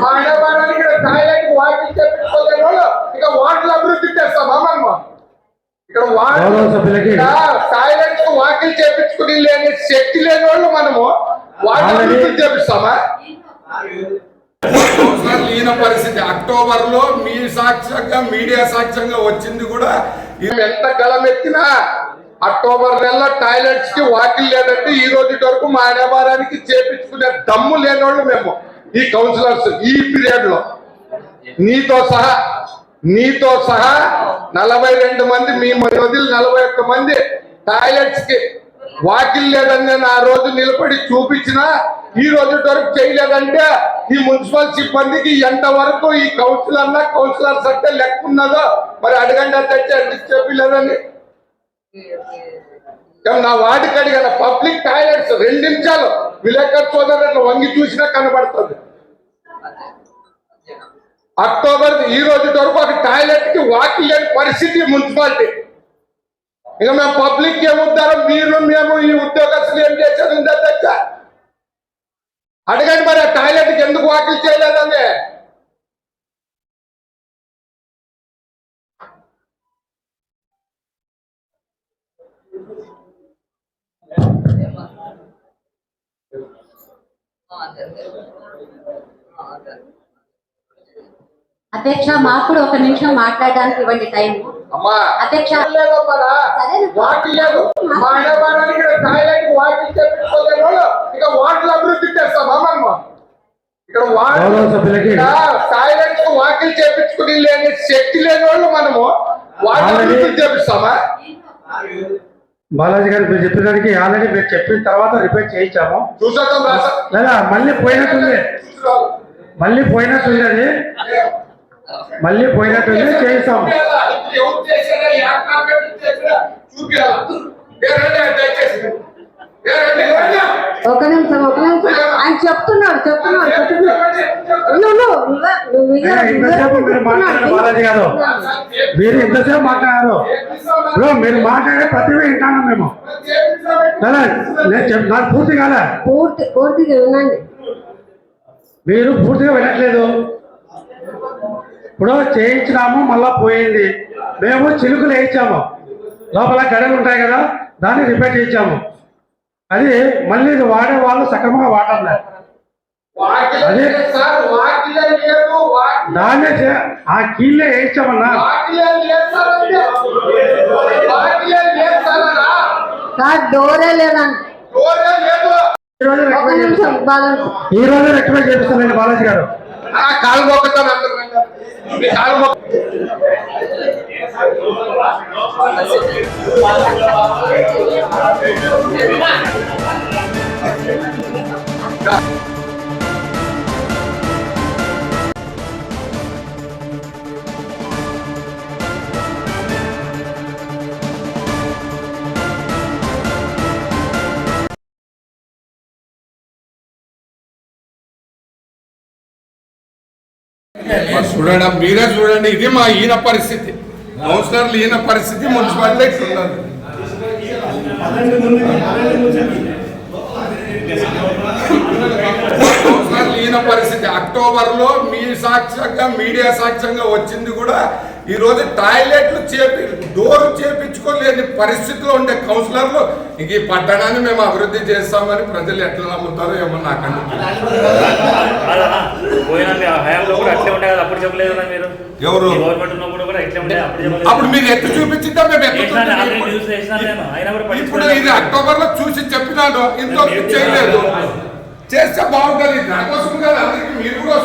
మానవాళికి ఇక్కడ toilet walking చేపించుకోలేని వాళ్ళు ఇక వాటిలో అభివృద్ధి చేస్తాం మనము ఇక్కడ వార్డు గౌరవ టాయిలెట్ చేపించుకుని లేని శక్తి లేని వాళ్ళు మనము వాటిని అభివృద్ధి చేపిస్తామా లీన పరిస్థితి అక్టోబర్లో మీ సాక్ష్యంగా మీడియా సాక్ష్యంగా వచ్చింది కూడా ఎంత గలమెత్తినా అక్టోబర్ నెల టాయిలెట్స్కి వాకిల్ లేదంటే ఈ రోజు వరకు మా అనేవారానికి చేపించుకునే దమ్ము లేనోళ్ళు మేము. ఈ కౌన్సిలర్స్ ఈ పీరియడ్లో నీతో సహా నీతో సహా నలభై రెండు మంది మీ వదిలి నలభై ఒక్క మంది టాయిలెట్స్కి వాకిల్ లేదని నేను ఆ రోజు నిలబడి చూపించిన ఈ రోజు వరకు చేయలేదంటే ఈ మున్సిపల్ సిబ్బందికి ఎంత వరకు ఈ కౌన్సిలర్ కౌన్సిలర్స్ అంటే లెక్క ఉన్నదో మరి అడగండి అంటే ఎందుకు చెప్పలేదని. నా వాటికి అడిగిన పబ్లిక్ టాయిలెట్స్ రెండు నిమిషాలు. విలేకర్ సోదరులు వంగి చూసినా కనబడుతుంది. అక్టోబర్ ఈ రోజు వరకు ఒక టాయిలెట్కి లేని పరిస్థితి మున్సిపాలిటీ. ఇక మేము పబ్లిక్ ఏముద్దారం మీరు మేము ఈ ఉద్యోగస్తులు ఏం చేసేది ఉంది అడగండి మరి ఆ టాయిలెట్కి ఎందుకు వాకిల్ చేయలేదని అధ్యక్ష మాకు కూడా ఒక నిమిషం మాట్లాడడానికి ఇవ్వండి టైం. అమ్మా అధ్యక్ష లేదమ్మా వాకిల్ టాయిలెట్ చేపించుకుని లేని శక్తి లేని వాళ్ళు మనము. ఆల్రెడీ- అభివృద్ధి చేపిస్తామా? బాలాజీ గారు మీరు చెప్పిన దానికి ఆల్రెడీ మీరు చెప్పిన తర్వాత రిపేర్ చేయించాము. లేదా మళ్ళీ పోయినట్టుంది. మళ్ళీ పోయినట్టుంది అది. మళ్ళీ పోయినట్టుంది చేయిస్తాము. ఒక నిమిషం ఒక నిమిషం. ఆయన చెప్తున్నాడు చెప్తున్నాడు చెప్తున్నాడు. మీరు మాట్లాడారు బాలాజీ గారు? మీరు ఇంతసేపు మాట్లాడారు. బ్రో మీరు మాట్లాడే ప్రతి వింటాను మేము? నేను నాకు పూర్తి కాలే. పూర్తి పూర్తిగా వినండి. మీరు పూర్తిగా వినట్లేదు. ఇప్పుడు చేయించినాము మళ్ళా పోయింది. మేము చిలుకలు వేయించాము. లోపల గడలు ఉంటాయి కదా దాన్ని రిపేర్ చేయించాము. అది మళ్ళీ వాడే వాళ్ళు సక్రమంగా వాడలే దాన్నే ఆ కీళ్ళే వేయించామన్నా వాకిలే లేదు సార్ అంటే వాకిలే లేదు సార్ అన్నా సార్ డోరే లేదండి డోరే లేదు. ఈ రోజు రెక్టిఫై చేపిస్తానండి బాలాజీ గారు. ఆ కాలు మొక్కుతాను అందరు చూడండి మీరే చూడండి ఇది మా ఈయన పరిస్థితి. కౌన్సిలర్లు ఈయన పరిస్థితి మున్సిపాలిటీ ఇట్లున్నది. కౌన్సిలర్లు ఈయన పరిస్థితి. అక్టోబర్లో మీ సాక్ష్యంగా మీడియా సాక్ష్యంగా వచ్చింది కూడా ఈ రోజు టాయిలెట్లు చేపి డోర్ చేపించుకోలేని పరిస్థితిలో ఉండే కౌన్సిలర్లు ఇంక ఈ పట్టణాన్ని మేము అభివృద్ధి చేస్తామని ప్రజలు ఎట్లా నమ్ముతారో ఏమో నాకండి కాదన్నా, పోయిన మీ హయాంలో కూడా అట్లే ఉండే కదా అప్పుడు చెప్పలేదు కదా మీరు ఎవరు? అప్పుడు మీరు ఎత్తు చూపించిందా? మేము ఎత్తు ఇప్పుడు. ఇది అక్టోబర్లో చూసి చెప్పినాడు. ఇంతవరకు చేయలేదు. చేస్తే బాగుంటుంది. నా కోసం కాదు మీరు కూడా